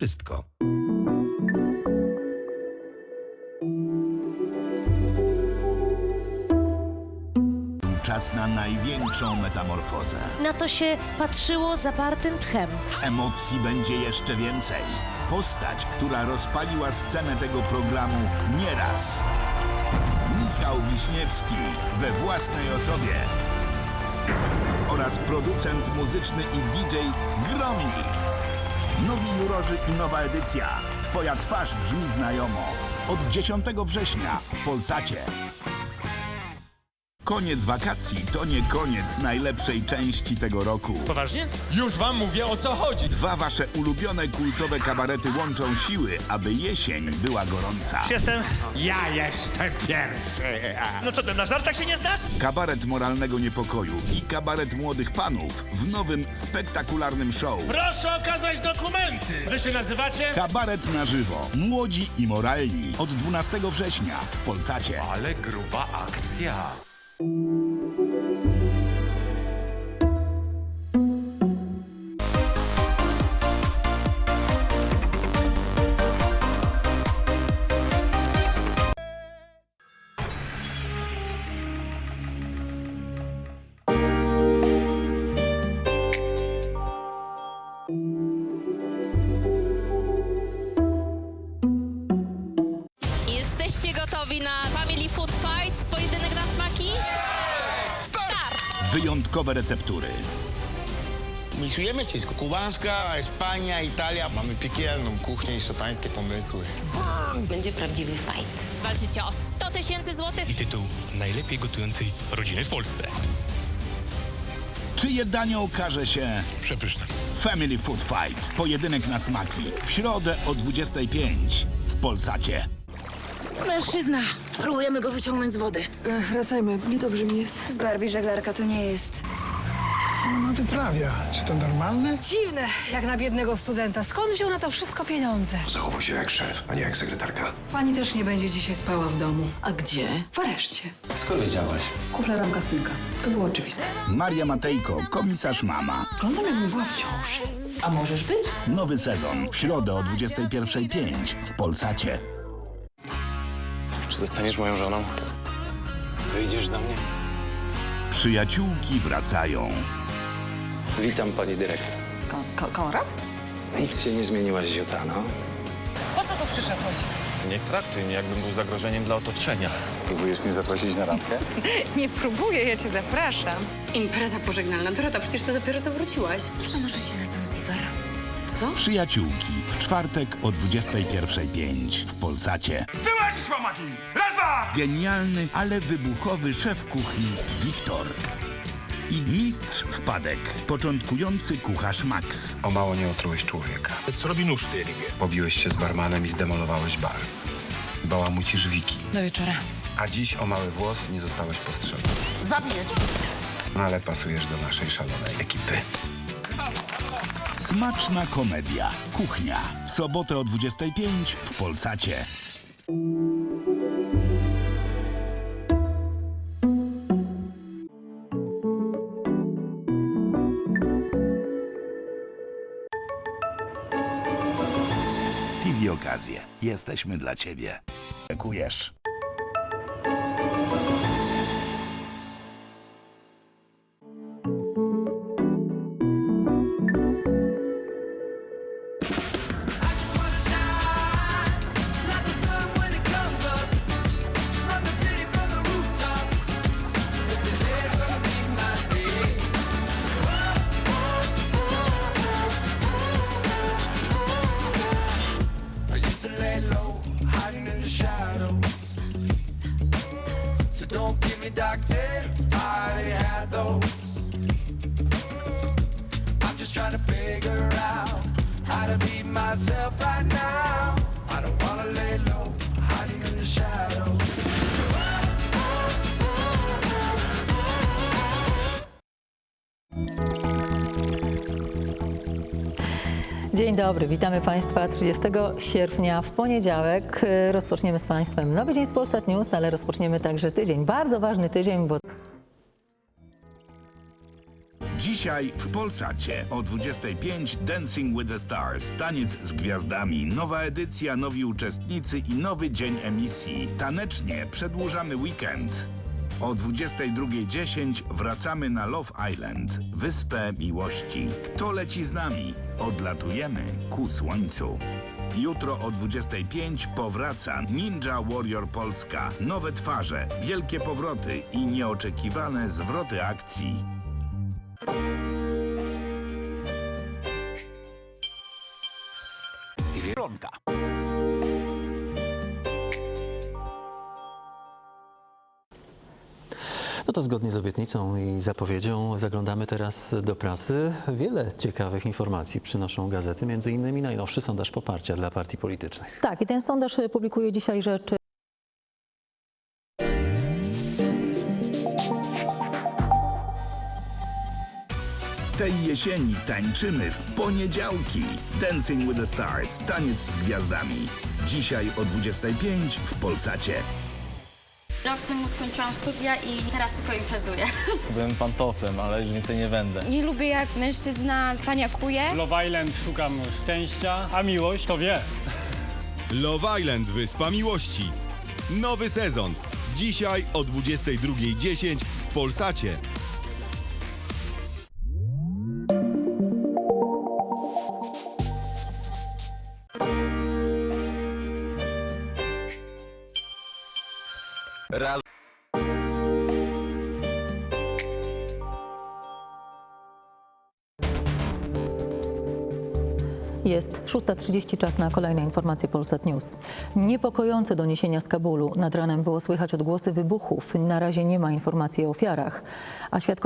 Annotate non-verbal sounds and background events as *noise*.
Wszystko. Czas na największą metamorfozę. Na to się patrzyło zapartym tchem. Emocji będzie jeszcze więcej. Postać, która rozpaliła scenę tego programu nieraz. Michał Wiśniewski we własnej osobie. Oraz producent muzyczny i DJ Gromi. Nowi jurorzy i nowa edycja. Twoja twarz brzmi znajomo. Od 10 września w Polsacie. Koniec wakacji to nie koniec najlepszej części tego roku. Poważnie? Już wam mówię o co chodzi. Dwa wasze ulubione kultowe kabarety łączą siły, aby jesień była gorąca. Jestem. Ja jestem pierwszy. No co, ty na żartach się nie znasz? Kabaret moralnego niepokoju i kabaret młodych panów w nowym, spektakularnym show. Proszę okazać dokumenty. Wy się nazywacie? Kabaret na żywo. Młodzi i moralni. Od 12 września w Polsacie. Ale gruba akcja. Thank you. Wyjątkowe receptury. Miksujemy cisko kubańska, Espania, Italia. Mamy piekielną kuchnię i szatańskie pomysły. Będzie prawdziwy fight. Walczycie o 100 tysięcy złotych? i tytuł najlepiej gotującej rodziny w Polsce. Czyje danie okaże się Przepyszne. Family Food Fight. Pojedynek na smaki. W środę o 25 w Polsacie. Mężczyzna. Próbujemy go wyciągnąć z wody. Wracajmy, niedobrze mi jest. Z Barbie żeglarka to nie jest. Co ona wyprawia? Czy to normalne? Dziwne, jak na biednego studenta. Skąd wziął na to wszystko pieniądze? Zachowuj się jak szef, a nie jak sekretarka. Pani też nie będzie dzisiaj spała w domu. A gdzie? W areszcie. Skąd wiedziałaś? Kufla, ramka, spinka. To było oczywiste. Maria Matejko, komisarz mama. Wyglądam jakbym była w ciąży. A możesz być? Nowy sezon w środę o 21.05 w Polsacie. Zostaniesz moją żoną? Wyjdziesz za mnie? Przyjaciółki wracają. Witam, pani dyrektor. Konrad? Nic się nie zmieniłaś z jutra, no. Po co tu przyszedłeś? Nie traktuj mnie, jakbym był zagrożeniem dla otoczenia. Próbujesz mnie zaprosić na randkę? *laughs* Nie próbuję, ja cię zapraszam. Impreza pożegnalna. Dorota, przecież to dopiero co wróciłaś. Przenoszę się na Zanzibar. Co? Przyjaciółki w czwartek o 21.05 w Polsacie. Wyłazić łamaki! Raz, dwa! Genialny, ale wybuchowy szef kuchni Wiktor. I mistrz wpadek, początkujący kucharz Max. O mało nie otrułeś człowieka. Co robi nóż w tej rybie? Pobiłeś się z barmanem i zdemolowałeś bar. Bałamucisz Wiki. Do wieczora. A dziś o mały włos nie zostałeś postrzelony. Zabiję cię. No ale pasujesz do naszej szalonej ekipy. Smaczna komedia. Kuchnia. W sobotę o 25 w Polsacie. TV Okazje. Jesteśmy dla Ciebie. Dziękujesz. Dark days, I had those. I'm just trying to figure out how to be myself right now. Dzień dobry, witamy Państwa 30 sierpnia w poniedziałek. Rozpoczniemy z Państwem nowy dzień z Polsat News, ale rozpoczniemy także tydzień. Bardzo ważny tydzień, bo Dzisiaj w Polsacie o 25 Dancing with the Stars. Taniec z gwiazdami. Nowa edycja, nowi uczestnicy i nowy dzień emisji. Tanecznie przedłużamy weekend. O 22.10 wracamy na Love Island, Wyspę Miłości. Kto leci z nami? Odlatujemy ku słońcu. Jutro o 25 powraca Ninja Warrior Polska. Nowe twarze, wielkie powroty i nieoczekiwane zwroty akcji. No to zgodnie z obietnicą i zapowiedzią zaglądamy teraz do prasy. Wiele ciekawych informacji przynoszą gazety, między innymi najnowszy sondaż poparcia dla partii politycznych. Tak, i ten sondaż publikuje dzisiaj rzecz Tej jesieni tańczymy w poniedziałki. Dancing with the Stars. Taniec z gwiazdami. Dzisiaj o 25 w Polsacie. Rok temu skończyłam studia i teraz tylko imprezuję. *laughs* Byłem pantoflem, ale już więcej nie będę. Nie lubię jak mężczyzna paniakuje. Love Island szukam szczęścia, a miłość to wie. Love Island Wyspa Miłości. Nowy sezon. Dzisiaj o 22.10 w Polsacie. Raz. Jest 6.30, czas na kolejne informacje Polsat News. Niepokojące doniesienia z Kabulu. Nad ranem było słychać odgłosy wybuchów. Na razie nie ma informacji o ofiarach, a świadkowie